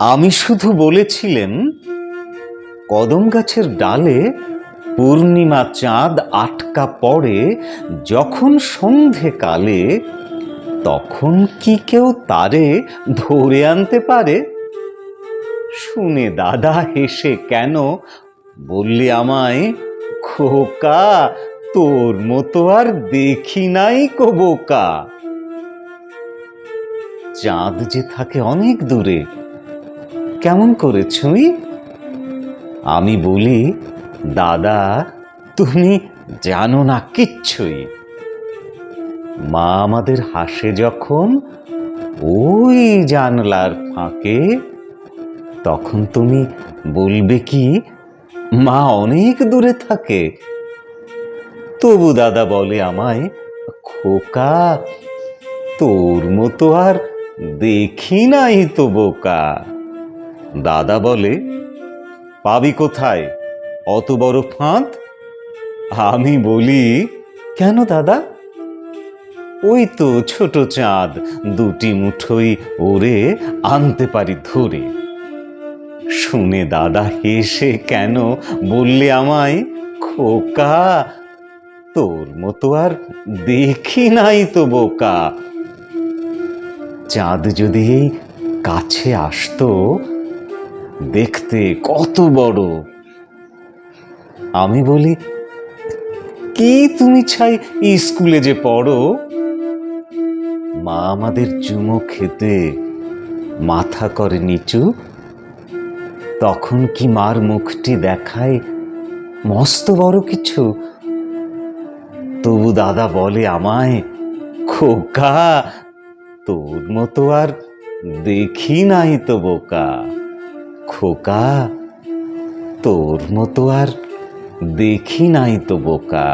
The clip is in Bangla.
আমি শুধু বলেছিলেন, কদম গাছের ডালে পূর্ণিমা চাঁদ আটকা পড়ে, যখন সন্ধে কালে, তখন কি কেউ তারে ধরে আনতে পারে? শুনে দাদা হেসে কেন বললি আমায়, খোকা, তোর মতো আর দেখি নাই কবোকা চাঁদ যে থাকে অনেক দূরে কেমন করে আমি বলি, দাদা, তুমি জানো না কিচ্ছুই। মা আমাদের হাসে যখন ওই জানলার ফাঁকে, তখন তুমি বলবে কি, মা অনেক দূরে থাকে। তবু দাদা বলে আমায়, খোকা, তোর মতো আর দেখি নাই তো বোকা। দাদা বলে, পাবি কোথায়? অত বড় ফাঁদ? আমি বলি, কেন দাদা? ওই তো ছোট চাঁদ, দুটি মুঠোই ওরে আনতে পারি ধরে। শুনে দাদা হেসে কেন বললে আমায়, খোকা? তোর মতো আর দেখি নাই তো বোকা। চাঁদ যদি কাছে আসতো দেখতে কত বড়। আমি বলি, কি তুমি ছাই স্কুলে যে পড়ো? মা আমাদের চুমো খেতে মাথা করে নিচু। তখন কি মার মুখটি দেখায় মস্ত বড় কিছু? তবু দাদা বলে আমায়, খোকা, তোর মতো আর দেখি নাই তো বোকা। খোকা তোর মতো আর দেখি নাই তো বোকা।